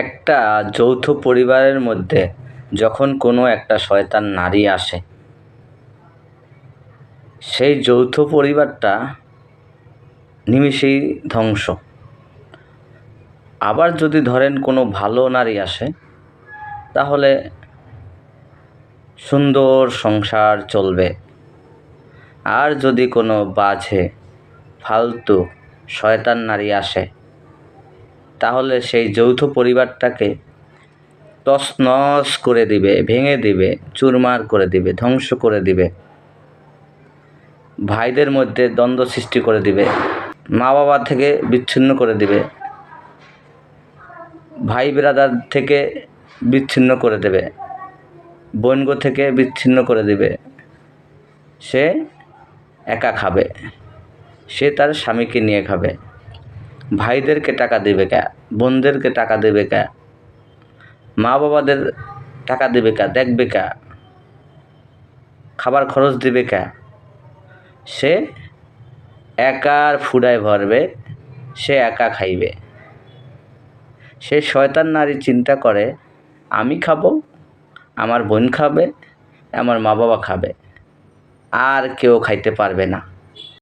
একটা যৌথ পরিবারের মধ্যে যখন কোনো একটা শয়তান নারী আসে, সেই যৌথ পরিবারটা নিমিষেই ধ্বংস। আবার যদি ধরেন কোনো ভালো নারী আসে, তাহলে সুন্দর সংসার চলবে। আর যদি কোনো বাজে, ফালতু শয়তান নারী আসে তাহলে সেই যৌথ পরিবারটাকে তছনছ করে দিবে, ভেঙে দিবে, চুরমার করে দিবে, ধ্বংস করে দিবে। ভাইদের মধ্যে দ্বন্দ্ব সৃষ্টি করে দিবে। মা বাবা থেকে বিচ্ছিন্ন করে দিবে। ভাই ব্রাদার থেকে বিচ্ছিন্ন করে দেবে। বোনগো থেকে বিচ্ছিন্ন করে দিবে। সে একা খাবে। সে তার স্বামীকে নিয়ে খাবে। ভাইদেরকে টাকা দেবে কে? বোনদেরকে টাকা দেবে কে? মা বাবাদের টাকা দেবে কে? দেখবে কে? খাবার খরচ দেবে কে? সে একার ফুডায় ভরবে, সে একা খাইবে। সে শয়তান নারী চিন্তা করে, আমি খাব, আমার বোন খাবে, আমার মা বাবা খাবে, আর কেউ খাইতে পারবে না।